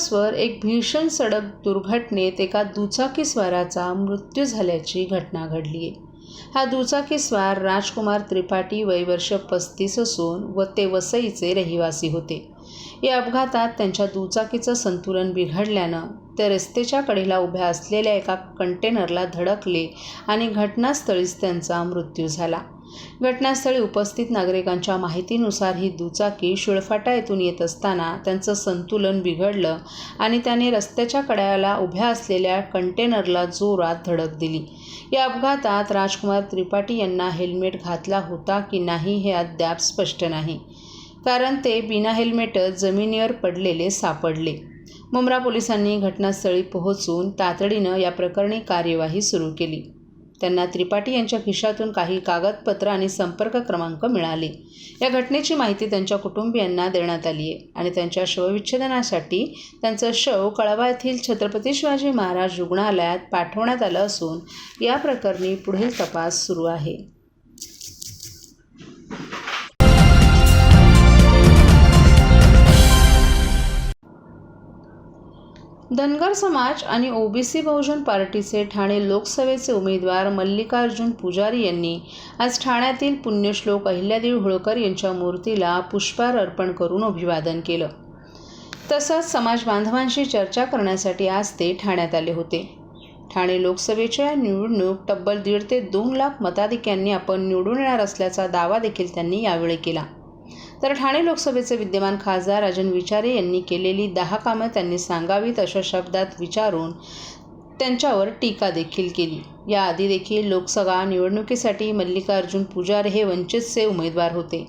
बायपासवर एक भीषण सडक दुर्घटनेत एका दुचाकीस्वाराचा मृत्यू झाल्याची घटना घडली आहे हा दुचाकीस्वार राजकुमार त्रिपाठी वयवर्ष पस्तीस असून व ते वसईचे रहिवासी होते. या अपघातात त्यांच्या दुचाकीचं संतुलन बिघडल्यानं ते रस्त्याच्या कडेला उभ्या असलेल्या एका कंटेनरला धडकले आणि घटनास्थळीच त्यांचा मृत्यू झाला. घटनास्थळी उपस्थित नागरिकांच्या माहितीनुसार ही दुचाकी शिळफाटा येथून येत असताना त्यांचं संतुलन बिघडलं आणि त्याने रस्त्याच्या कड्याला उभ्या असलेल्या कंटेनरला जोरात धडक दिली. या अपघातात राजकुमार त्रिपाठी यांना हेल्मेट घातला होता की नाही हे अद्याप स्पष्ट नाही. कारण ते बिना हेल्मेटच जमिनीवर पडलेले सापडले. मुंब्रा पोलिसांनी घटनास्थळी पोहोचून तातडीनं या प्रकरणी कार्यवाही सुरू केली. त्यांना त्रिपाठी यांच्या खिशातून काही कागदपत्र आणि संपर्क क्रमांक मिळाले. या घटनेची माहिती त्यांच्या कुटुंबियांना देण्यात आली आहे आणि त्यांच्या शवविच्छेदनासाठी त्यांचं शव कळवा येथील छत्रपती शिवाजी महाराज रुग्णालयात पाठवण्यात आलं असून या प्रकरणी पुढील तपास सुरू आहे. धनगर समाज आणि ओबीसी बहुजन पार्टीचे ठाणे लोकसभेचे उमेदवार मल्लिकार्जुन पुजारी यांनी आज ठाण्यातील पुण्यश्लोक अहिल्यादेवी होळकर यांच्या मूर्तीला पुष्पार अर्पण करून अभिवादन केलं. तसंच समाज बांधवांशी चर्चा करण्यासाठी आज ते ठाण्यात आले होते. ठाणे लोकसभेच्या निवडणूक तब्बल दीड ते दोन लाख मताधिक्यांनी आपण निवडून येणार असल्याचा दावा देखील त्यांनी यावेळी केला. तर ठाणे लोकसभेचे विद्यमान खासदार राजन विचारे यांनी केलेली दहा कामं त्यांनी सांगावीत अशा शब्दात विचारून त्यांच्यावर टीका देखील केली. याआधी देखील लोकसभा निवडणुकीसाठी मल्लिकार्जुन पुजारी हे वंचितचे उमेदवार होते.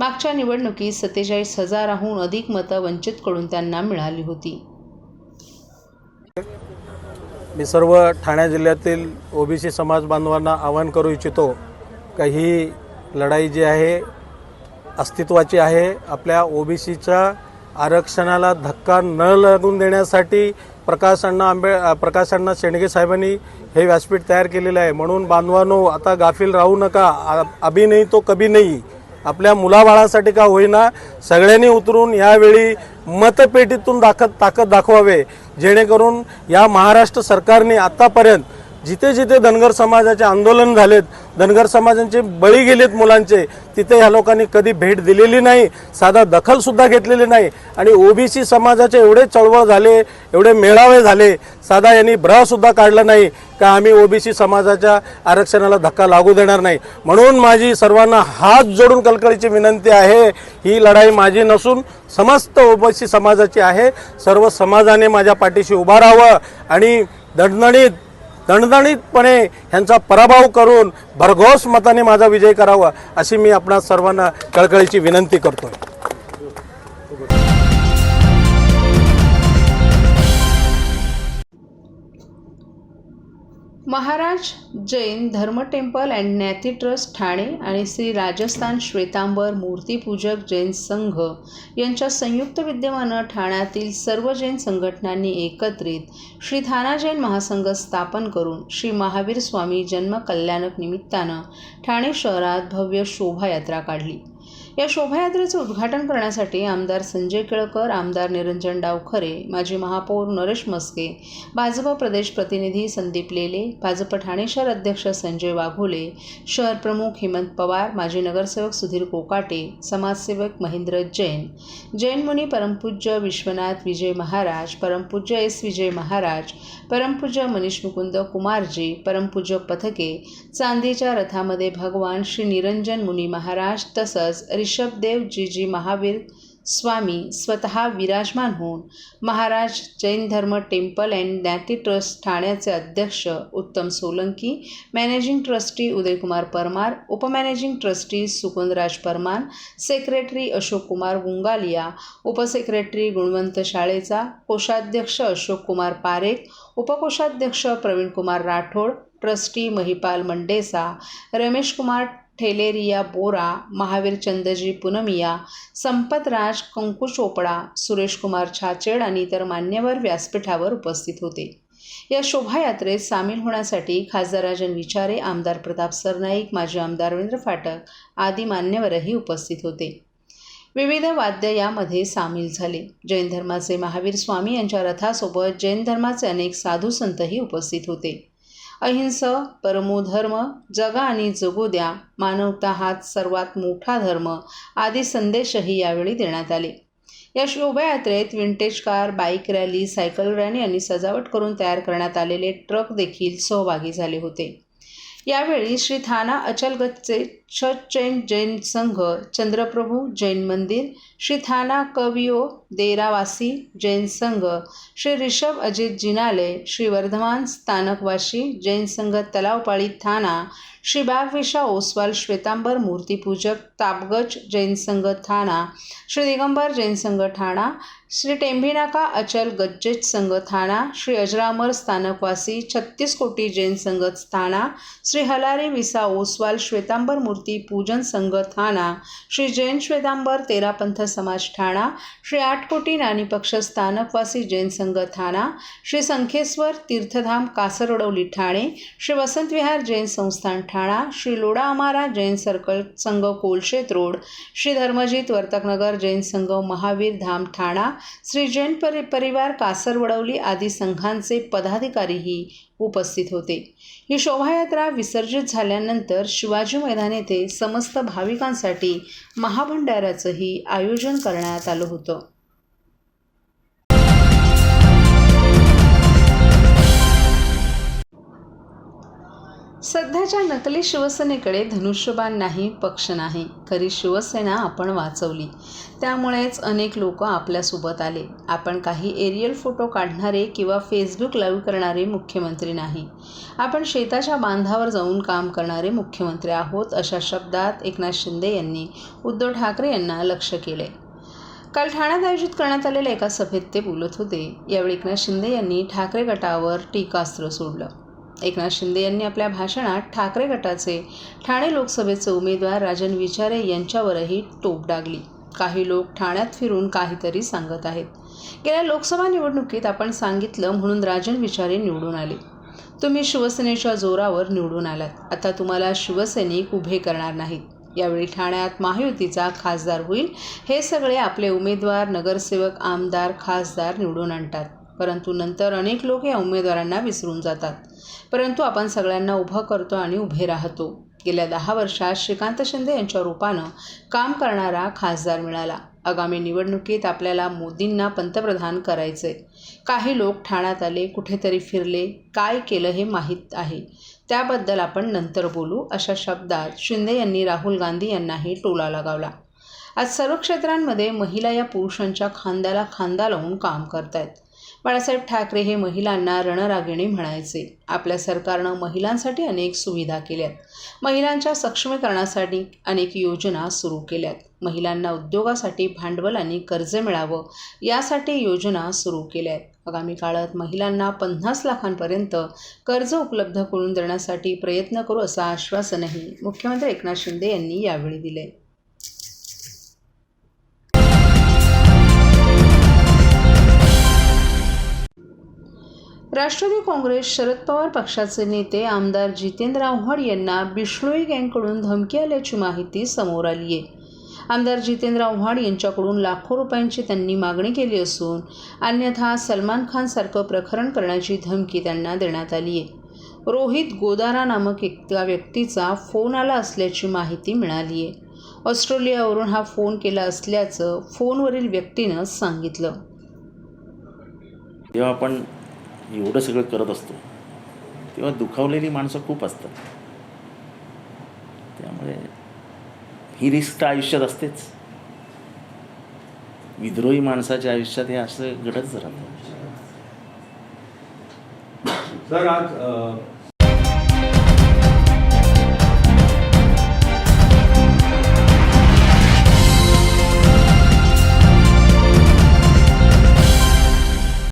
मागच्या निवडणुकीत सत्तेचाळीस हजाराहून अधिक मतं वंचितकडून त्यांना मिळाली होती. मी सर्व ठाणे जिल्ह्यातील ओबीसी समाज बांधवांना आवाहन करू इच्छितो का ही लढाई जी आहे अस्तित्वाची आहे. आपल्या ओबीसीच्या आरक्षणाला धक्का न लागून देण्यासाठी प्रकाश अण्णा आंबे प्रकाश अण्णा शेंडगे साहेबांनी हे व्यासपीठ तयार केलेलं आहे. म्हणून बांधवानो आता गाफील राहू नका. आ- अभि नाही तो कभी नाही. आपल्या मुलाबाळासाठी का होईना सगळ्यांनी उतरून यावेळी मतपेटीतून दाखत ताकद दाखवावे. जेणेकरून या महाराष्ट्र सरकारने आतापर्यंत जिथे जिथे धनगर समाजाचे आंदोलन झालेत धनगर समाजांचे बळी गेलेत मुलांचे तिथे ह्या लोकांनी कधी भेट दिलेली नाही साधा दखलसुद्धा घेतलेली नाही. आणि ओबीसी समाजाचे एवढे चळवळ झाले एवढे मेळावे झाले साधा यांनी ब्रसुद्धा काढला नाही का आम्ही ओबीसी समाजाच्या आरक्षणाला धक्का लागू देणार नाही. म्हणून माझी सर्वांना हात जोडून कलकळीची विनंती आहे ही लढाई माझी नसून समस्त ओबीसी समाजाची आहे. सर्व समाजाने माझ्या पाठीशी उभा राहावं आणि दणदणीत दणदणीतपणे ह्यांचा पराभव करून भरघोस मताने माझा विजय करावा अशी मी आपणा सर्वांना कळकळीची विनंती करतो Maharaj Jain Dharma temple and Gnati trust Thane आणि श्री राजस्थान श्वेतांबर मूर्तीपूजक जैन संघ यांच्या संयुक्त विद्यमानं ठाण्यातील सर्व जैन संघटनांनी एकत्रित श्री थाना जैन महासंघ स्थापन करून श्री महावीर स्वामी जन्मकल्याणक निमित्तानं ठाणे शहरात भव्य शोभायात्रा काढली. या शोभायात्रेचं उद्घाटन करण्यासाठी आमदार संजय केळकर आमदार निरंजन डावखरे माजी महापौर नरेश मस्के भाजपा प्रदेश प्रतिनिधी संदीप लेले भाजप ठाणे शहर अध्यक्ष संजय वाघोले शहर प्रमुख हेमंत पवार माजी नगरसेवक सुधीर कोकाटे समाजसेवक महेंद्र जैन जैन मुनी परमपूज्य विश्वनाथ विजय महाराज परमपूज्य एस विजय महाराज परमपूज्य मनीष मुकुंद कुमारजी परमपूज्य पथके चांदीच्या रथामध्ये भगवान श्री निरंजन मुनी महाराज तसंच जी जी महावीर स्वामी स्वतः विराजमान होऊन महाराज जैन धर्म टेम्पल अँड ज्ञाती ट्रस्ट ठाण्याचे अध्यक्ष उत्तम सोलंकी मॅनेजिंग ट्रस्टी उदयकुमार परमार उपमॅनेजिंग ट्रस्टी सुकुंदराज परमार सेक्रेटरी अशोक कुमार गुंगालिया उपसेक्रेटरी गुणवंत शाळेचा कोषाध्यक्ष अशोक कुमार पारेख उपकोषाध्यक्ष प्रवीणकुमार राठोड ट्रस्टी महिपाल मंडेसा रमेश कुमार ठेलेरिया बोरा महावीर चंदजी पुनमिया संपतराज कंकू चोपडा सुरेशकुमार छाचेड आणि इतर मान्यवर व्यासपीठावर उपस्थित होते. या शोभायात्रेत सामील होण्यासाठी खासदार राजन विचारे आमदार प्रताप सरनाईक माजी आमदार रवींद्र फाटक आदी मान्यवरही उपस्थित होते. विविध वाद्य यामध्ये सामील झाले. जैन धर्माचे महावीर स्वामी यांच्या रथासोबत जैन धर्माचे अनेक साधू संतही उपस्थित होते. अहिंस परमोधर्म जगा आणि जगू द्या मानवता हाच सर्वात मोठा धर्म आदी संदेशही यावेळी देण्यात आले. या शोभायात्रेत vintage car bike rally cycle rally आणि सजावट करून तयार करण्यात आलेले ट्रक देखील सहभागी झाले होते. यावेळी श्री थाना अचलगतचे चैन जैन संघ चंद्रप्रभू जैन मंदिर श्री थाना कवियो देरावासी जैन संघ श्री रिषभ अजित जिनाले श्री वर्धमान स्थानकवासी जैन संघ तलावपाळी थाना श्री बागविशा ओसवाल श्वेतांबर मूर्तीपूजक तापगज जैन संघ थाना श्री दिगंबर जैन संघ ठाणा श्री टेंभिनाका अचल गज्जेज संघ थाना श्री अजरामर स्थानकवासी छत्तीस कोटी जैन संघ थाना श्री हलारी विसा ओसवाल श्वेतांबर मूर्ती पूजन संघ ठाणा श्री जैन श्वेदांबर तेरापंथ समाज ठाणा श्री आठकोटी नानी पक्ष स्थानकवासी जैन संघ ठाणा श्री संखेश्वर तीर्थधाम कासरवडवली ठाणे श्री वसंत विहार जैन संस्थान ठाणा श्री लोडा अमारा जैन सर्कल संघ कोलशेत रोड श्री धर्मजीत वर्तकनगर जैन संघ महावीर धाम ठाणा श्री जैन परि परिवार कासरवडवली आदी संघांचे पदाधिकारीही उपस्थित होते. ही शोभायात्रा विसर्जित झाल्यानंतर शिवाजी मैदान येथे समस्त भाविकांसाठी महाभंडाराचंही आयोजन करण्यात आलं होतं. सध्याच्या नकली शिवसेनेकडे धनुष्यबाण नाही पक्ष नाही. खरी शिवसेना आपण वाचवली. त्यामुळेच अनेक लोक आपल्यासोबत आले. आपण काही एरियल फोटो काढणारे किंवा फेसबुक लाईव्ह करणारे मुख्यमंत्री नाही. आपण शेताच्या बांधावर जाऊन काम करणारे मुख्यमंत्री आहोत अशा शब्दात एकनाथ शिंदे यांनी उद्धव ठाकरे यांना लक्ष केले काल ठाण्यात आयोजित करण्यात आलेल्या एका सभेत ते बोलत होते. यावेळी एकनाथ शिंदे यांनी ठाकरे गटावर टीकास्त्र सोडलं. एकनाथ शिंदे यांनी आपल्या भाषणात ठाकरे गटाचे ठाणे लोकसभेचे उमेदवार राजन विचारे यांच्यावरही टोप डागली. काही लोक ठाण्यात फिरून काहीतरी सांगत आहेत. गेल्या लोकसभा निवडणुकीत आपण सांगितलं म्हणून राजन विचारे निवडून आले. तुम्ही शिवसेनेच्या जोरावर निवडून आलात. आता तुम्हाला शिवसैनिक उभे करणार नाहीत. यावेळी ठाण्यात महायुतीचा खासदार होईल हे सगळे आपले उमेदवार नगरसेवक आमदार खासदार निवडून आणतात. परंतु नंतर अनेक लोक या उमेदवारांना विसरून जातात. परंतु आपण सगळ्यांना उभं करतो आणि उभे राहतो. गेल्या दहा वर्षात श्रीकांत शिंदे यांच्या रूपानं काम करणारा खासदार मिळाला. आगामी निवडणुकीत आपल्याला मोदींना पंतप्रधान करायचे. काही लोक ठाण्यात आले कुठेतरी फिरले. काय केलं हे माहीत आहे. त्याबद्दल आपण नंतर बोलू. अशा शब्दात शिंदे यांनी राहुल गांधी यांनाही टोला लगावला. आज सर्व क्षेत्रांमध्ये महिला या पुरुषांच्या खांद्याला खांदा लावून काम करत आहेत बाळासाहेब ठाकरे हे महिलांना रणरागिणी म्हणायचे. आपल्या सरकारनं महिलांसाठी अनेक सुविधा केल्यात. महिलांच्या सक्षमीकरणासाठी अनेक योजना सुरू केल्यात. महिलांना उद्योगासाठी भांडवल आणि कर्ज मिळावं यासाठी योजना सुरू केल्या आहेत आगामी काळात महिलांना पन्नास लाखांपर्यंत कर्ज उपलब्ध करून देण्यासाठी प्रयत्न करू असं आश्वासनही मुख्यमंत्री एकनाथ शिंदे यांनी यावेळी दिले राष्ट्रवादी काँग्रेस शरद पवार पक्षाचे नेते आमदार जितेंद्र आव्हाड यांना बिष्णोई गँगकडून धमकी आल्याची माहिती समोर आली आहे. आमदार जितेंद्र आव्हाड यांच्याकडून लाखो रुपयांची त्यांनी मागणी केली असून अन्यथा सलमान खानसारखं प्रकरण करण्याची धमकी त्यांना देण्यात आली आहे. रोहित गोदारा नामक एका व्यक्तीचा फोन आला असल्याची माहिती मिळाली आहे. ऑस्ट्रेलियावरून हा फोन केला असल्याचं फोनवरील व्यक्तीनं सांगितलं. जेव्हा आपण एवढं सगळं करत असतो. तेव्हा दुखावलेली माणसं खूप असतात. त्यामुळे ही रिस्क तर आयुष्यात असतेच. विद्रोही माणसाच्या आयुष्यात हे असं घडतच राहतं. सर आज